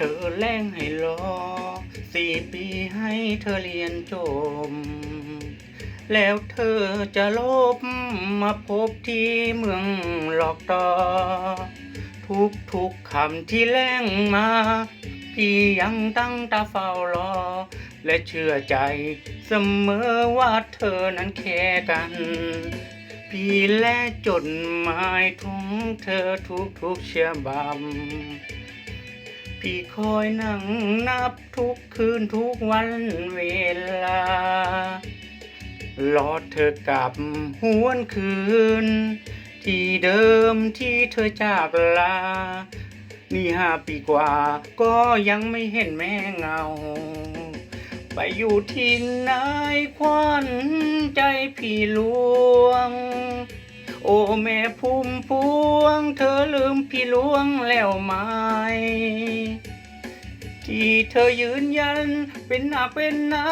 เธอแล้งให้รอสี่ปีให้เธอเรียนจบ แล้วเธอจะลบมาพบที่เมืองหลอกต่อ ทุกทุกคำที่แล้งมา พี่ยังตั้งตาเฝ้ารอ และเชื่อใจเสมอว่าเธอนั้นแค่กัน พี่และจดหมายถึงเธอทุกทุกเชื่อบั พี่คอยนั่งนับทุกคืนทุกวันเวลารอเธอกลับหวนคืน ที่เดิมที่เธอจากลา นี่ห้าปีกว่า ก็ยังไม่เห็นแม่เงา ไปอยู่ที่ไหนควันใจพี่ลวง โอ้แม่พุ่มพวง เธอลืมพี่หลวงแล้วไหม ที่เธอยืนยัน เป็นหน้าเป็นน้า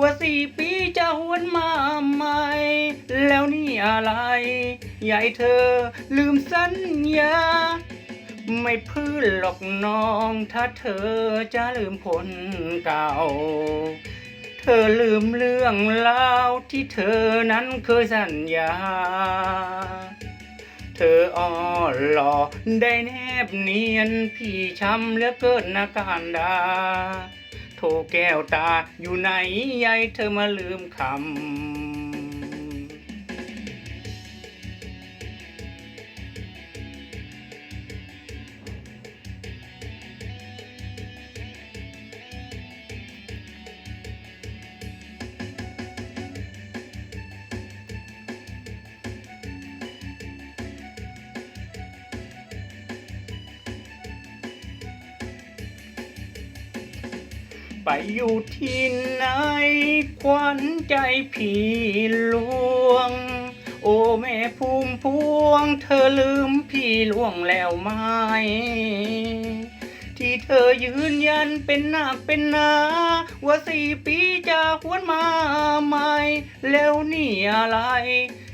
ว่าสี่ปีจะหวนมาใหม่ แล้วนี่อะไรใหญ่เธอลืมสัญญา ไม่พื้นหรอกน้อง ถ้าเธอจะลืมคนเก่า เธอลืมเรื่องราวที่เธอนั้นเคยสัญญา เธออ้อหล่อได้แนบเนียนพี่ช้ำเหลือเกินนาการดา โทรแก้วตาอยู่ไหนยายเธอมาลืมคำ ไปอยู่ที่ไหนควันใจพี่หลวง โอ้แม่พุ่มพวง เธอลืมพี่หลวงแล้วไหม ที่เธอยืนยันเป็นหนักเป็นหนา ว่าสี่ปีจะหวนมาใหม่ แล้วนี่อะไร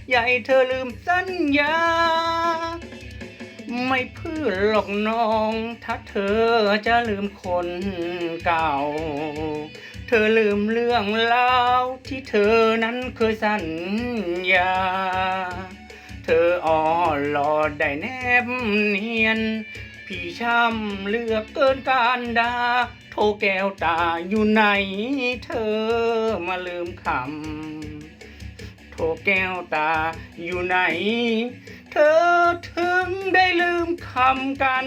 ใหญ่เธอลืมสัญญา ไม่เพื่อหรอกน้อง ถ้าเธอจะลืมคนเก่า เธอลืมเรื่องราวที่เธอนั้นเคยสัญญา เธออ่อนหลอดได้แนบเนียน พี่ช้ำเลือกเกินการดา โทแก้วตาอยู่ไหนเธอมาลืมคำโทแก้วตาอยู่ไหน เธอถึงได้ลืมคำกัน